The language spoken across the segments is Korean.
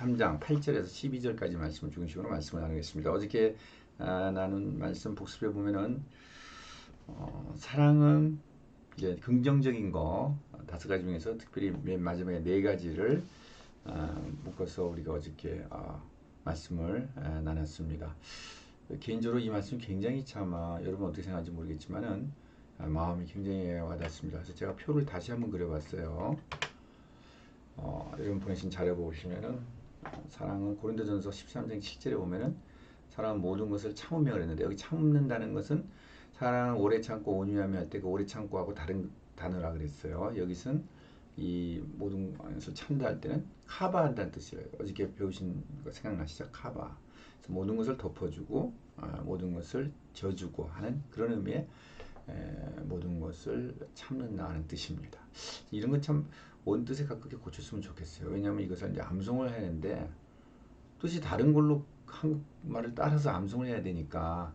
13장 8절에서 12절까지 말씀을 중심으로 말씀을 나누겠습니다. 어저께 아, 나눈 말씀 복습해 보면은 어, 사랑은 이제 긍정적인 거 다섯 가지 중에서 특별히 맨 마지막에 네 가지를 아, 묶어서 우리가 어저께 아, 말씀을 아, 나눴습니다. 개인적으로 이 말씀 굉장히 참 아, 여러분 어떻게 생각하는지 모르겠지만은 아, 마음이 굉장히 와닿습니다. 그래서 제가 표를 다시 한번 그려봤어요. 어, 여러분 보내신 자료 보시면은 어, 사랑은 고린도전서 13장 7절에 보면은 사랑은 모든 것을 참으며 그랬는데 여기 참는다는 것은 사랑은 오래 참고 온유하며 할 때 그 오래 참고하고 다른 단어라 그랬어요. 여기선 이 모든 것을 참다 할 때는 카바한다는 뜻이에요. 어저께 배우신 거 생각나시죠? 카바. 모든 것을 덮어주고 아, 모든 것을 져주고 하는 그런 의미의 에, 모든 것을 참는다 하는 뜻입니다. 이런 건참 원뜻에 가깝게 고쳤으면 좋겠어요. 왜냐하면 이것을 이제 암송을 하는데 뜻이 다른 걸로 한국말을 따라서 암송을 해야 되니까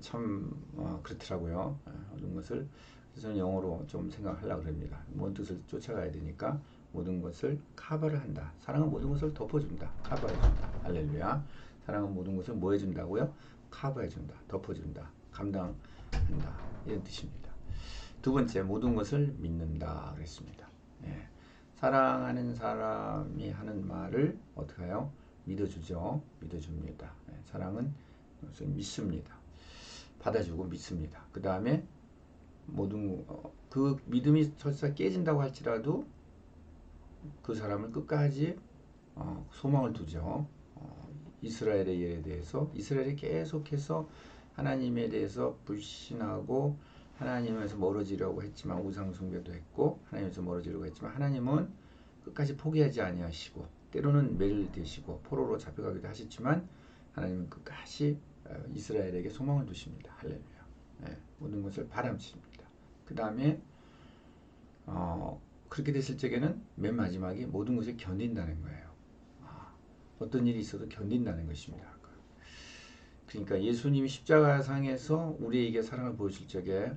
참 어, 그렇더라고요. 예, 모든 것을 그래서 영어로 좀 생각하려고 합니다. 뭔 뜻을 쫓아가야 되니까 모든 것을 카바를 한다. 사랑은 모든 것을 덮어준다. 카바해준다. 할렐루야. 사랑은 모든 것을 뭐 해준다고요? 카바해준다. 덮어준다. 감당한다. 이런 뜻입니다. 두 번째, 모든 것을 믿는다. 그랬습니다. 예. 사랑하는 사람이 하는 말을 어떻게 해요? 믿어주죠. 믿어줍니다. 예. 사랑은 믿습니다. 받아주고 믿습니다. 그 다음에 모든 어, 그 믿음이 설사 깨진다고 할지라도 그 사람을 끝까지 어, 소망을 두죠. 어, 이스라엘의 예에 대해서 이스라엘이 계속해서 하나님에 대해서 불신하고 하나님에서 멀어지려고 했지만 우상 숭배도 했고 하나님에서 멀어지려고 했지만 하나님은 끝까지 포기하지 아니하시고 때로는 매를 대시고 포로로 잡혀가기도 하셨지만 하나님은 끝까지 어, 이스라엘에게 소망을 두십니다. 할렐루야. 네, 모든 것을 바람칩니다. 그 다음에 어, 그렇게 됐을 적에는 맨 마지막에 모든 것을 견딘다는 거예요. 아, 어떤 일이 있어도 견딘다는 것입니다. 그러니까 예수님이 십자가상에서 우리에게 사랑을 보여줄 적에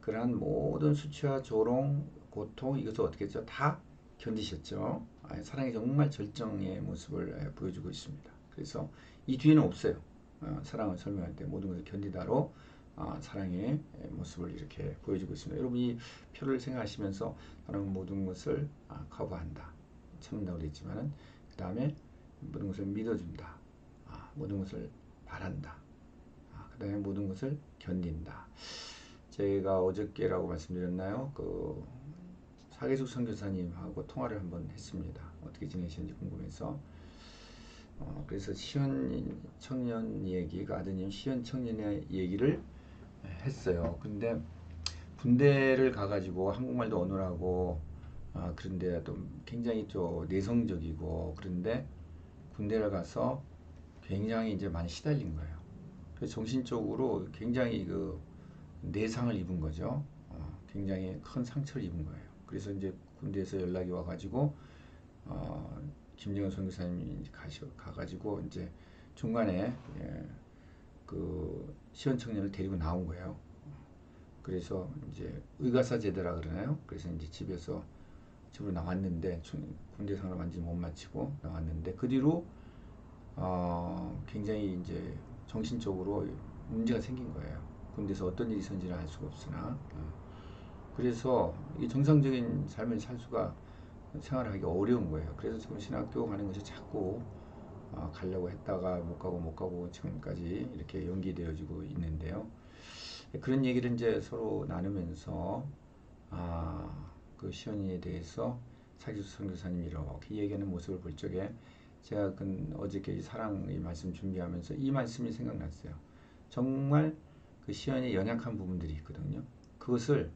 그러한 모든 수치와 조롱, 고통 이것을 어떻게 했죠? 다 견디셨죠. 아, 사랑의 정말 절정의 모습을 보여주고 있습니다. 그래서 이 뒤에는 없어요. 어, 사랑을 설명할 때 모든 것을 견디다로 어, 사랑의 모습을 이렇게 보여주고 있습니다. 여러분 이 표를 생각하시면서 사랑은 모든 것을 아, 커버한다, 참는다고 그랬지만은 그 다음에 모든 것을 믿어준다, 아, 모든 것을 바란다, 아, 그 다음에 모든 것을 견딘다. 제가 어저께라고 말씀드렸나요? 그 사계숙 선교사님하고 통화를 한번 했습니다. 어떻게 지내시는지 궁금해서. 어, 그래서 시연 청년 얘기, 그 아드님 시연 청년의 얘기를 했어요. 근데 군대를 가가지고 한국말도 어눌하고 아, 그런데 또 굉장히 좀 내성적이고 그런데 군대를 가서 굉장히 이제 많이 시달린 거예요. 그래서 정신적으로 굉장히 그 내상을 입은 거죠. 어, 굉장히 큰 상처를 입은 거예요. 그래서 이제 군대에서 연락이 와가지고 어, 김정은 선교사님이 가시, 가가지고 이제 중간에 예, 그 시원 청년을 데리고 나온 거예요. 그래서 이제 의가사 제대라 그러나요? 그래서 이제 집에서 집으로 나왔는데 군대 생활 완전히 못 마치고 나왔는데 그 뒤로 어, 굉장히 이제 정신적으로 문제가 생긴 거예요. 군대에서 어떤 일이 있었는지는 알 수가 없으나 어. 그래서 이 정상적인 삶을 살 수가 생활하기 어려운 거예요. 그래서 지금 신학교 가는 것이 자꾸 어, 가려고 했다가 못 가고 못 가고 지금까지 이렇게 연기되어지고 있는데요. 그런 얘기를 이제 서로 나누면서 아, 그 시연이에 대해서 사기수 선교사님이 이렇게 얘기하는 모습을 볼 적에 제가 그 어저께 사랑의 말씀 준비하면서 이 말씀이 생각났어요. 정말 그 시연의 연약한 부분들이 있거든요. 그것을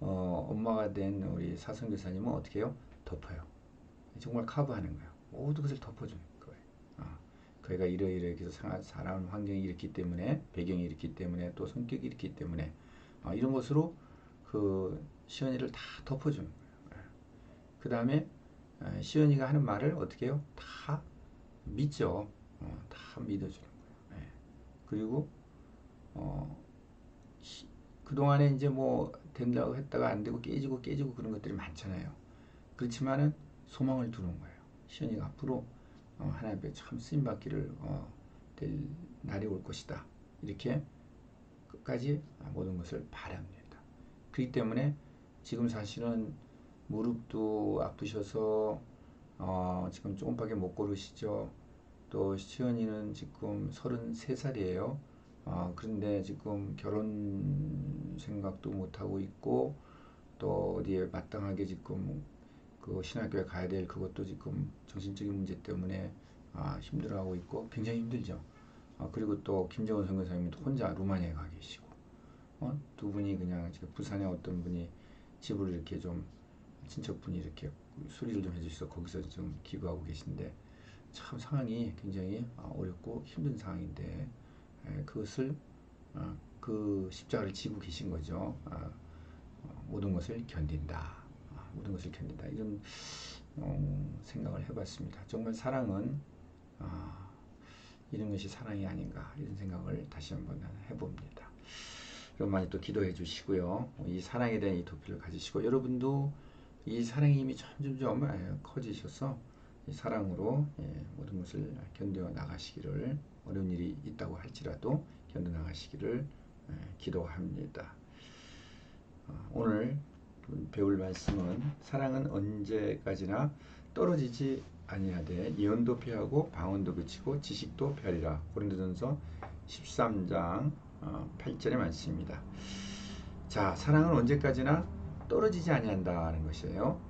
어, 엄마가 된 우리 사선교사님은 어떻게 해요? 덮어요. 정말 커버하는 거예요. 모든 것을 덮어주는 거예요. 어. 그가 이러이러해서 살아온 환경이 이렇기 때문에 배경이 이렇기 때문에 또 성격이 이렇기 때문에 어, 이런 것으로 그 시연이를 다 덮어주는 거예요. 예. 그 다음에 어, 시연이가 하는 말을 어떻게 해요? 다 믿죠. 어, 다 믿어주는 거예요. 예. 그리고 어, 그동안에 이제 뭐 된다고 했다가 안 되고 깨지고 깨지고 그런 것들이 많잖아요. 그렇지만은 소망을 두는 거예요. 시연이가 앞으로 어, 하나님 앞에 참 쓰임 받기를 어, 될 날이 올 것이다. 이렇게 끝까지 모든 것을 바랍니다. 그렇기 때문에 지금 사실은 무릎도 아프셔서 어, 지금 조금밖에 못 걸으시죠. 또 시연이는 지금 33살이에요. 어, 그런데 지금 결혼 생각도 못 하고 있고 또 어디에 마땅하게 지금 그 신학교에 가야 될 그것도 지금 정신적인 문제 때문에 아, 힘들어하고 있고 굉장히 힘들죠. 어, 그리고 또 김정은 선교사님도 혼자 루마니아에 가 계시고 어? 두 분이 그냥 부산에 어떤 분이 집을 이렇게 좀 친척분이 이렇게 수리를 좀 해주셔서 거기서 좀 기부하고 계신데 참 상황이 굉장히 어, 어렵고 힘든 상황인데 에, 그것을 어, 그 십자가를 지고 계신 거죠. 어, 어, 모든 것을 견딘다. 어, 모든 것을 견딘다. 이런 어, 생각을 해봤습니다. 정말 사랑은 어, 이런 것이 사랑이 아닌가 이런 생각을 다시 한번 해봅니다. 여러분 많이 또 기도해 주시고요. 이 사랑에 대한 이 도피를 가지시고 여러분도 이 사랑의 힘이 점점점 예, 커지셔서 이 사랑으로 예, 모든 것을 견뎌 나가시기를 어려운 일이 있다고 할지라도 견뎌 나가시기를 예, 기도합니다. 어, 오늘 배울 말씀은 사랑은 언제까지나 떨어지지 아니하되 예언도 피하고 방언도 그치고 지식도 피하리라. 고린도전서 13장 8절의 어, 말씀입니다. 자, 사랑은 언제까지나 떨어지지 아니한다는 것이에요.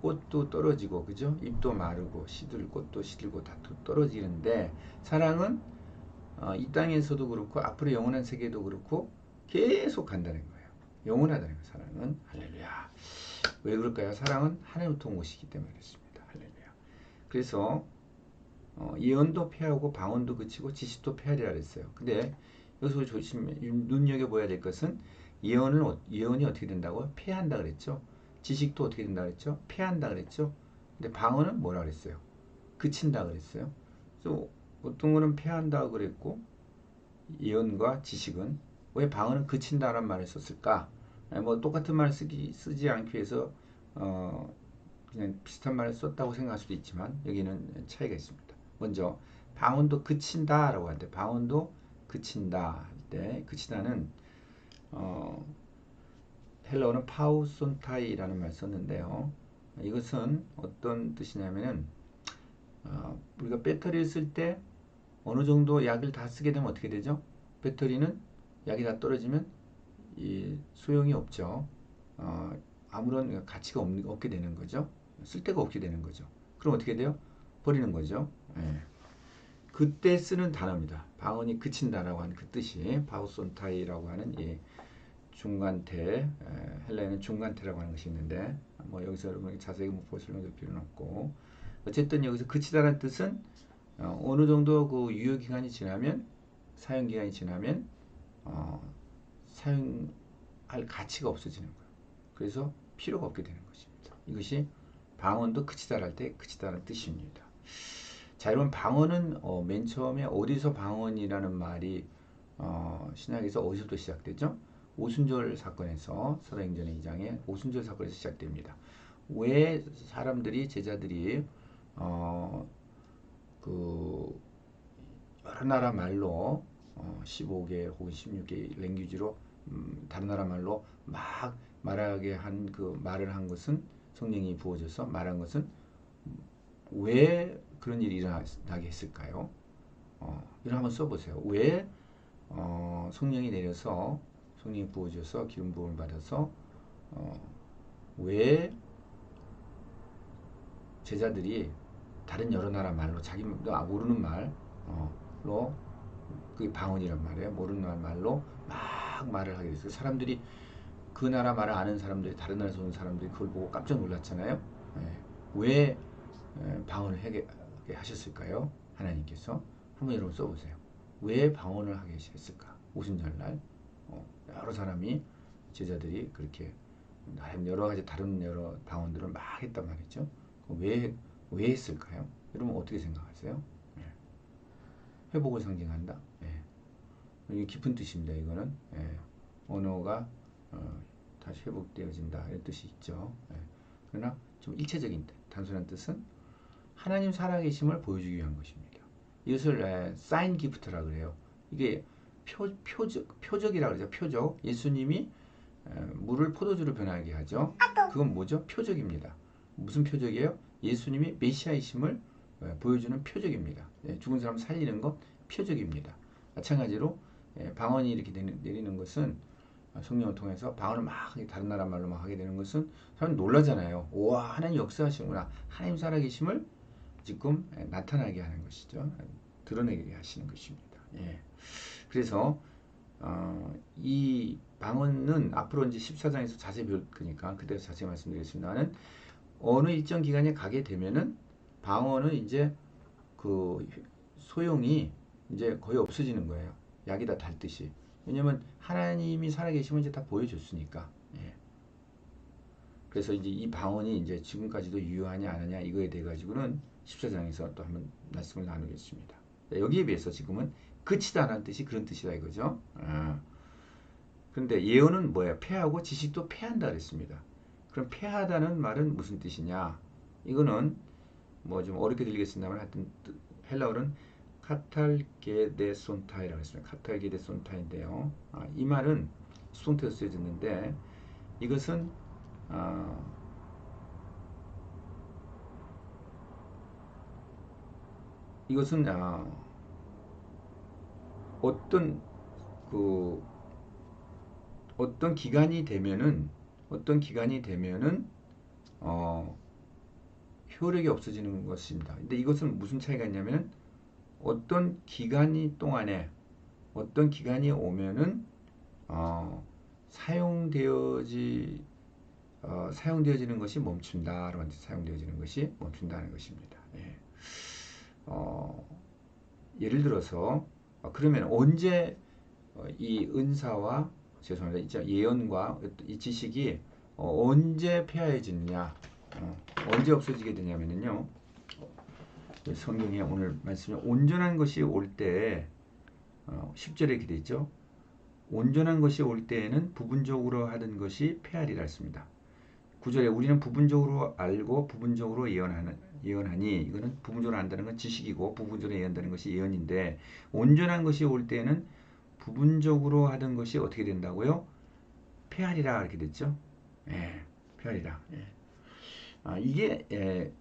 꽃도 떨어지고 그죠? 잎도 마르고 시들 꽃도 시들고 다 떨어지는데 사랑은 어, 이 땅에서도 그렇고 앞으로 영원한 세계도 그렇고 계속 간다는 거예요. 영원하다는 거예요. 사랑은 할렐루야. 왜 그럴까요? 사랑은 하나님부터 온 것이기 때문에 그렇습니다. 할렐루야. 그래서 어, 예언도 폐하고 방언도 그치고 지식도 폐하리라 그랬어요. 근데 여기서 조심 눈여겨봐야 될 것은 예언을 어, 예언이 어떻게 된다고요? 폐한다 그랬죠. 지식도 어떻게 된다 그랬죠? 폐한다 그랬죠. 근데 방언은 뭐라 그랬어요? 그친다 그랬어요. 그래서 어떤 거는 폐한다 그랬고 예언과 지식은 왜 방언은 그친다라는 말을 썼을까? 뭐 똑같은 말 쓰기 쓰지 않기 위해서 어 그냥 비슷한 말을 썼다고 생각할 수도 있지만 여기는 차이가 있습니다. 먼저 방언도 그친다라고 할때 방언도 그친다 할 때 그치다는 어, 헬러어는 파우손타이라는 말 썼는데요. 이것은 어떤 뜻이냐면은 어, 우리가 배터리를 쓸 때 어느 정도 약을 다 쓰게 되면 어떻게 되죠? 배터리는 약이 다 떨어지면 이 소용이 없죠. 어, 아무런 가치가 없, 없게 되는 거죠. 쓸 데가 없게 되는 거죠. 그럼 어떻게 돼요? 버리는 거죠. 예. 그때 쓰는 단어입니다. 방언이 그친다라고 하는 그 뜻이 바우손타이라고 하는 이 중간태 헬레는 중간태라고 하는 것이 있는데 뭐 여기서 여러분 자세히 뭐 보실 필요는 없고 어쨌든 여기서 그치다라는 뜻은 어, 느 정도 그 유효 기간이 지나면 사용 기간이 지나면 어, 사용할 가치가 없어지는 거예요. 그래서 필요가 없게 되는 것입니다. 이것이 방언도 그치다랄 때 그치다라는 뜻입니다. 자, 여러분 방언은 어, 맨 처음에 어디서 방언이라는 말이 어, 신약에서 어디서부터 시작되죠? 오순절 사건에서 사도행전의 2장에 오순절 사건에서 시작됩니다. 왜 사람들이 제자들이 어, 그 여러 나라 말로 어, 15개 혹은 16개 랭귀지로 음, 다른 나라 말로 막 말하게 한 그 말을 한 것은 성령이 부어져서 말한 것은 왜 그런 일이 일어나게 했을까요? 어, 이걸 한번 써보세요. 왜 어, 성령이 내려서 성령이 부어져서 기름 부음을 받아서 어, 왜 제자들이 다른 여러 나라 말로 자기 아, 모르는 말로 어, 그게 방언이란 말이에요. 모르는 말로 막 말을 하게 됐어요. 사람들이 그 나라 말을 아는 사람들이 다른 나라에서 온 사람들이 그걸 보고 깜짝 놀랐잖아요. 예. 왜 방언을 하게 하셨을까요? 하나님께서 한번 여러분 써보세요. 왜 방언을 하게 했을까? 오순절날 어, 여러 사람이 제자들이 그렇게 여러 가지 다른 여러 방언들을 막 했단 말이죠. 왜, 왜 했을까요? 여러분 어떻게 생각하세요? 네. 회복을 상징한다. 네. 이 깊은 뜻입니다. 이거는 네. 언어가 어, 다시 회복되어진다 이런 뜻이 있죠. 그러나 좀 일체적인 단순한 뜻은 하나님 살아계심을 보여주기 위한 것입니다. 이것을 에, 사인 기프트라 그래요. 이게 표, 표적, 표적이라 그러죠. 표적. 예수님이 에, 물을 포도주로 변하게 하죠. 그건 뭐죠? 표적입니다. 무슨 표적이에요? 예수님이 메시아이심을 에, 보여주는 표적입니다. 예, 죽은 사람 살리는 것 표적입니다. 마찬가지로 예, 방언이 이렇게 내리는, 것은 성령을 통해서 방언을 막 다른 나라 말로 막 하게 되는 것은 사람 놀라잖아요. 와 하나님 역사하시는구나. 하나님 살아계심을 지금 예, 나타나게 하는 것이죠. 드러내게 하시는 것입니다. 예. 그래서 어, 이 방언은 앞으로 이제 14장에서 자세히 배울 거니까 그때 자세히 말씀드리겠습니다는 어느 일정 기간에 가게 되면은 방언은 이제 그 소용이 이제 거의 없어지는 거예요. 약이 다 닳듯이. 왜냐면 하나님이 살아계시면 이제 다 보여줬으니까. 예. 그래서 이제 이 방언이 이제 지금까지도 유효하냐 안 하냐 이거에 대해 가지고는 14장에서 또 한번 말씀을 나누겠습니다. 여기에 비해서 지금은 그치다라는 뜻이 그런 뜻이다 이거죠. 아. 그런데 예언은 뭐예요? 패하고 지식도 패한다 그랬습니다. 그럼 패하다는 말은 무슨 뜻이냐? 이거는 뭐 좀 어렵게 들리겠습니다만 하여튼 헬라어는 카탈게데손타이라고 했습니다. 카탈게데손타인데요. 아, 이 말은 손태로 쓰여졌는데 이것은 아, 이것은 아, 어떤 그 어떤 기간이 되면은 어떤 기간이 되면은 어, 효력이 없어지는 것입니다. 근데 이것은 무슨 차이가 있냐면은 어떤 기간이 동안에 어떤 기간이 오면은 어, 사용되어지 어, 사용되어지는 것이 멈춘다라고 사용되어지는 것이 멈춘다는 것입니다. 예. 어, 예를 들어서 어, 그러면 언제 어, 이 은사와 죄송합니다. 예언과 이 지식이 어, 언제 폐하해지느냐 어, 언제 없어지게 되냐면요 성경에 오늘 말씀에 온전한 것이 올때 어, 10절에 이렇게 되어 있죠. 온전한 것이 올 때에는 부분적으로 하던 것이 폐하리라 했습니다. 9절에 우리는 부분적으로 알고 부분적으로 예언하는 예언하니 이거는 부분적으로 안다는 건 지식이고 부분적으로 예언한다는 것이 예언인데 온전한 것이 올 때는 부분적으로 하던 것이 어떻게 된다고요? 폐하리라 이렇게 됐죠. 예, 폐하리라. 예. 아, 이게 예,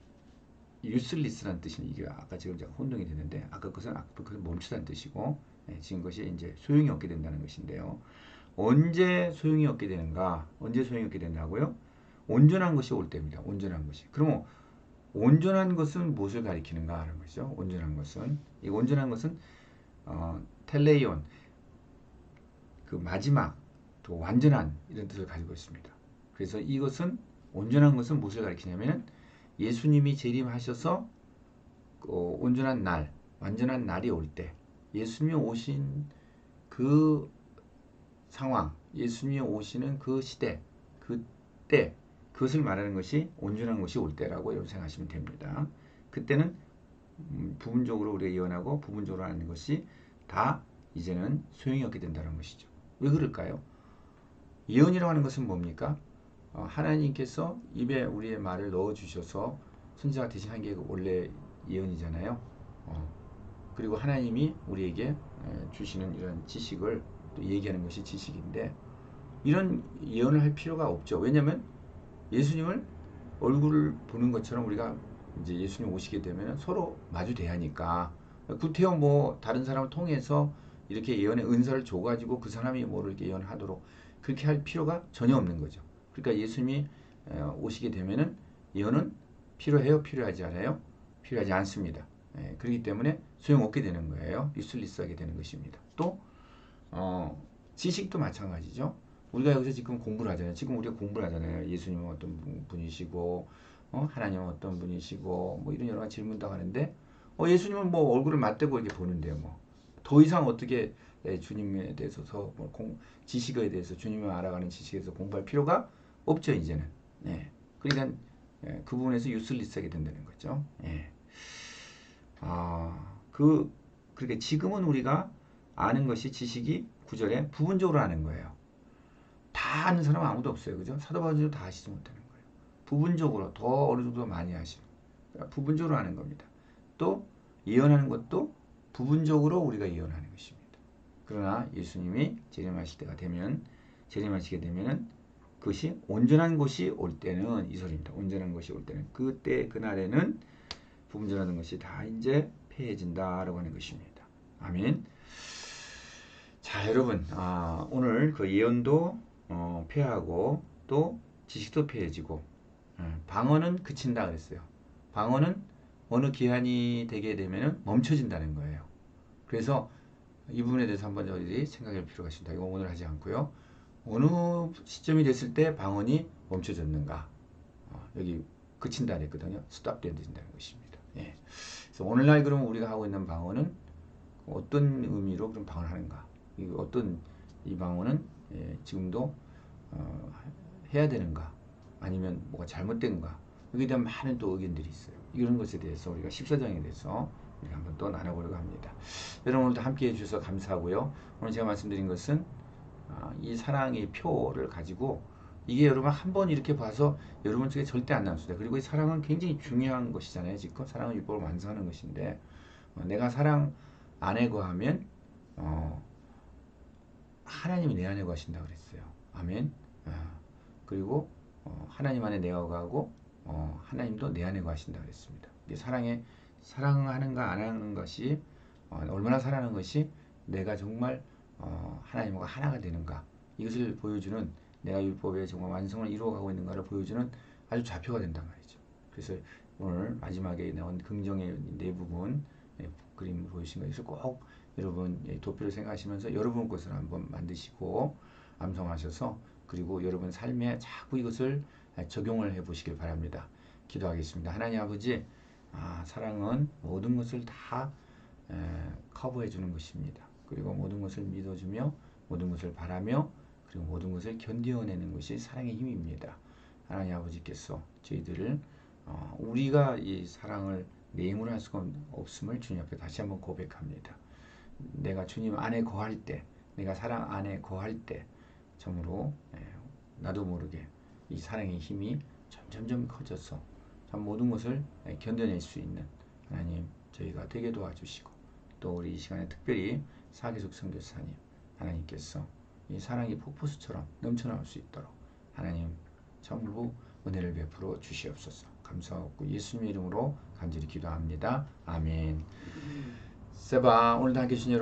유슬리스라는 뜻이 이게 아까 지금 제가 혼동이 됐는데 아까 것은 아까 것은 멈추다는 뜻이고 예, 지금 것이 이제 소용이 없게 된다는 것인데요. 언제 소용이 없게 되는가? 언제 소용이 없게 된다고요? 온전한 것이 올 때입니다. 온전한 것이. 그러면 온전한 것은 무엇을 가리키는가 하는 것이죠. 온전한 것은 이 온전한 것은 어, 텔레이온 그 마지막 또 완전한 이런 뜻을 가지고 있습니다. 그래서 이것은 온전한 것은 무엇을 가리키냐면 예수님이 재림하셔서 어, 온전한 날, 완전한 날이 올 때, 예수님이 오신 그 상황, 예수님이 오시는 그 시대, 그때, 그것을 말하는 것이 온전한 것이 올 때라고 여러분 생각하시면 됩니다. 그때는 음, 부분적으로 우리가 예언하고 부분적으로 하는 것이 다 이제는 소용이 없게 된다는 것이죠. 왜 그럴까요? 예언이라고 하는 것은 뭡니까? 어, 하나님께서 입에 우리의 말을 넣어 주셔서 선지자가 대신 한게 원래 예언이잖아요. 어, 그리고 하나님이 우리에게 주시는 이런 지식을 또 얘기하는 것이 지식인데 이런 예언을 할 필요가 없죠. 왜냐하면 예수님을 얼굴을 보는 것처럼 우리가 이제 예수님 오시게 되면 서로 마주대야 하니까 구태여 뭐 다른 사람을 통해서 이렇게 예언의 은사를 줘가지고 그 사람이 뭐를 예언하도록 그렇게 할 필요가 전혀 없는 거죠. 그러니까 예수님이 오시게 되면은 예언은 필요해요? 필요하지 않아요? 필요하지 않습니다. 예, 그렇기 때문에 소용없게 되는 거예요. 리슬리스하게 되는 것입니다. 또 어, 지식도 마찬가지죠. 우리가 여기서 지금 공부를 하잖아요. 지금 우리가 공부를 하잖아요. 예수님은 어떤 분이시고 어, 하나님은 어떤 분이시고 뭐 이런 여러 가지 질문도 하는데 어, 예수님은 뭐 얼굴을 맞대고 이렇게 보는데요. 뭐 더 이상 어떻게 예, 주님에 대해서 뭐 공, 지식에 대해서 주님을 알아가는 지식에 서 공부할 필요가 없죠 이제는. 예. 그러니까 예, 그 부분에서 유슬리스하게 된다는 거죠. 예. 아, 그 그렇게 지금은 우리가 아는 것이 지식이 구절에 부분적으로 아는 거예요. 다 아는 사람은 아무도 없어요. 그죠? 사도 바울도 다 하시지 못하는 거예요. 부분적으로 더 어느 정도 많이 하시는. 부분적으로 하는 겁니다. 또 예언하는 것도 부분적으로 우리가 예언하는 것입니다. 그러나 예수님이 재림하실 때가 되면 재림하시게 되면은 그것이 온전한 것이 올 때는 이 소리입니다. 온전한 것이 올 때는 그때 그날에는 부분적하는 것이 다 이제 패해진다라고 하는 것입니다. 아멘. 자 여러분 아, 오늘 그 예언도 어, 패하고 또 지식도 패해지고 예, 방언은 그친다 그랬어요. 방언은 어느 기한이 되게 되면은 멈춰진다는 거예요. 그래서 이 부분에 대해서 한번 저희들이 생각할 필요가 있습니다. 이거 오늘 하지 않고요. 어느 시점이 됐을 때 방언이 멈춰졌는가? 어, 여기 그친다 그랬거든요. 스탑된다는 것입니다. 예. 그래서 오늘날 그러면 우리가 하고 있는 방언은 어떤 의미로 그럼 방언하는가? 이 어떤 이 방언은 예, 지금도 어, 해야 되는가? 아니면 뭐가 잘못된가? 여기에 대한 많은 또 의견들이 있어요. 이런 것에 대해서 우리가 14장에 대해서 우리가 한번 또 나눠보려고 합니다. 여러분 오늘도 함께 해주셔서 감사하고요. 오늘 제가 말씀드린 것은 아, 이 사랑의 표를 가지고 이게 여러분 한 번 이렇게 봐서 여러분 쪽에 절대 안 나왔습니다. 그리고 이 사랑은 굉장히 중요한 것이잖아요. 지금 사랑은 율법을 완성하는 것인데 어, 내가 사랑 안에 거하면 어, 하나님이 내 안에 거하신다 그랬어요. 아멘. 어, 그리고 어, 하나님 안에 내가 거하고 어, 하나님도 내 안에 거하신다 그랬습니다. 사랑에 사랑하는가 안 하는 것이 어, 얼마나 사랑하는 것이 내가 정말 어, 하나님과 하나가 되는가 이것을 보여주는 내가 율법의 정말 완성을 이루어가고 있는가를 보여주는 아주 좌표가 된단 말이죠. 그래서 오늘 마지막에 나온 긍정의 네 부분 예, 그림 보이신 것을 꼭 여러분 예, 도표를 생각하시면서 여러분 것을 한번 만드시고 암송하셔서 그리고 여러분 삶에 자꾸 이것을 적용을 해 보시길 바랍니다. 기도하겠습니다. 하나님 아버지 아, 사랑은 모든 것을 다 에, 커버해 주는 것입니다. 그리고 모든 것을 믿어주며 모든 것을 바라며 그리고 모든 것을 견뎌내는 것이 사랑의 힘입니다. 하나님 아버지께서 저희들을 어, 우리가 이 사랑을 내 힘으로 할 수가 없음을 주님 앞에 다시 한번 고백합니다. 내가 주님 안에 거할 때, 내가 사랑 안에 거할 때, 참으로 예, 나도 모르게 이 사랑의 힘이 점점점 커져서 참 모든 것을 예, 견뎌낼 수 있는 하나님 저희가 되게 도와주시고 또 우리 이 시간에 특별히 사계속 선교사님 하나님께서 이 사랑이 폭포수처럼 넘쳐나올 수 있도록 하나님 참으로 은혜를 베풀어 주시옵소서 감사하고 예수님의 이름으로 간절히 기도합니다. 아멘 세바 오늘도 함께 주신 여러분